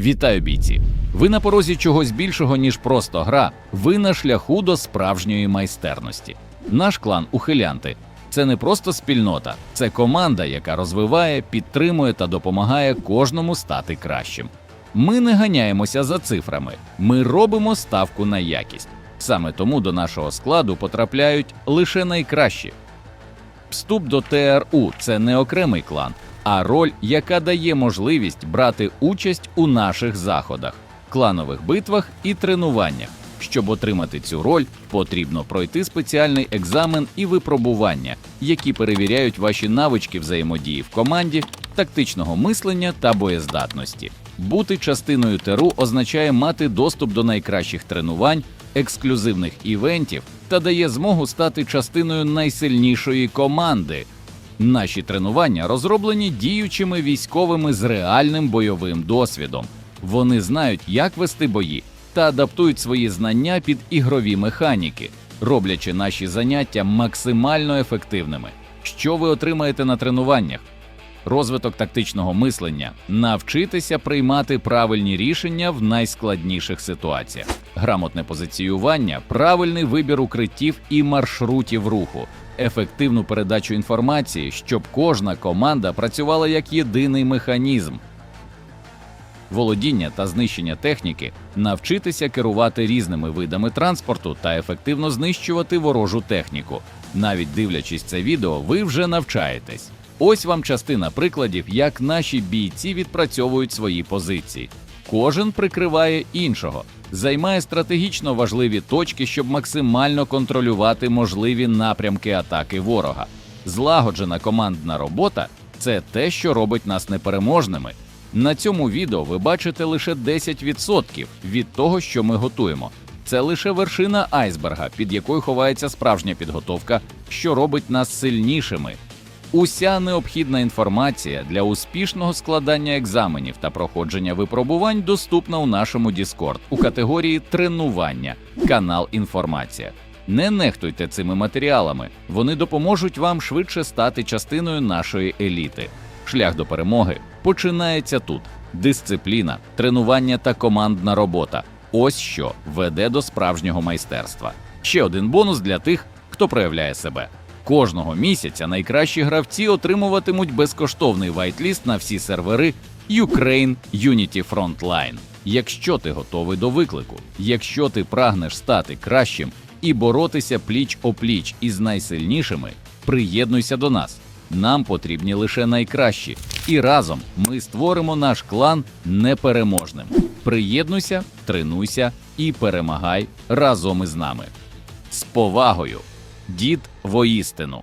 Вітаю, бійці! Ви на порозі чогось більшого, ніж просто гра. Ви на шляху до справжньої майстерності. Наш клан Ухилянти це не просто спільнота, це команда, яка розвиває, підтримує та допомагає кожному стати кращим. Ми не ганяємося за цифрами, ми робимо ставку на якість. Саме тому до нашого складу потрапляють лише найкращі. Вступ до ТРУ це не окремий клан, а роль, яка дає можливість брати участь у наших заходах, кланових битвах і тренуваннях. Щоб отримати цю роль, потрібно пройти спеціальний екзамен і випробування, які перевіряють ваші навички взаємодії в команді, тактичного мислення та боєздатності. Бути частиною ТРУ означає мати доступ до найкращих тренувань, ексклюзивних івентів та дає змогу стати частиною найсильнішої команди. Наші тренування розроблені діючими військовими з реальним бойовим досвідом. Вони знають, як вести бої та адаптують свої знання під ігрові механіки, роблячи наші заняття максимально ефективними. Що ви отримаєте на тренуваннях? Розвиток тактичного мислення, навчитися приймати правильні рішення в найскладніших ситуаціях, грамотне позиціювання, правильний вибір укриттів і маршрутів руху, ефективну передачу інформації, щоб кожна команда працювала як єдиний механізм. Володіння та знищення техніки, навчитися керувати різними видами транспорту та ефективно знищувати ворожу техніку. Навіть дивлячись це відео, ви вже навчаєтесь. Ось вам частина прикладів, як наші бійці відпрацьовують свої позиції. Кожен прикриває іншого, займає стратегічно важливі точки, щоб максимально контролювати можливі напрямки атаки ворога. Злагоджена командна робота це те, що робить нас непереможними. На цьому відео ви бачите лише 10% від того, що ми готуємо. Це лише вершина айсберга, під якою ховається справжня підготовка, що робить нас сильнішими. Уся необхідна інформація для успішного складання екзаменів та проходження випробувань доступна у нашому Discord у категорії тренування, канал інформація. Не нехтуйте цими матеріалами, вони допоможуть вам швидше стати частиною нашої еліти. Шлях до перемоги починається тут: дисципліна, тренування та командна робота. Ось що веде до справжнього майстерства. Ще один бонус для тих, хто проявляє себе. Кожного місяця найкращі гравці отримуватимуть безкоштовний вайтліст на всі сервери Ukraine Unity Frontline. Якщо ти готовий до виклику, якщо ти прагнеш стати кращим і боротися пліч опліч із найсильнішими, приєднуйся до нас. Нам потрібні лише найкращі, і разом ми створимо наш клан непереможним. Приєднуйся, тренуйся і перемагай разом із нами. З повагою, дід воістину.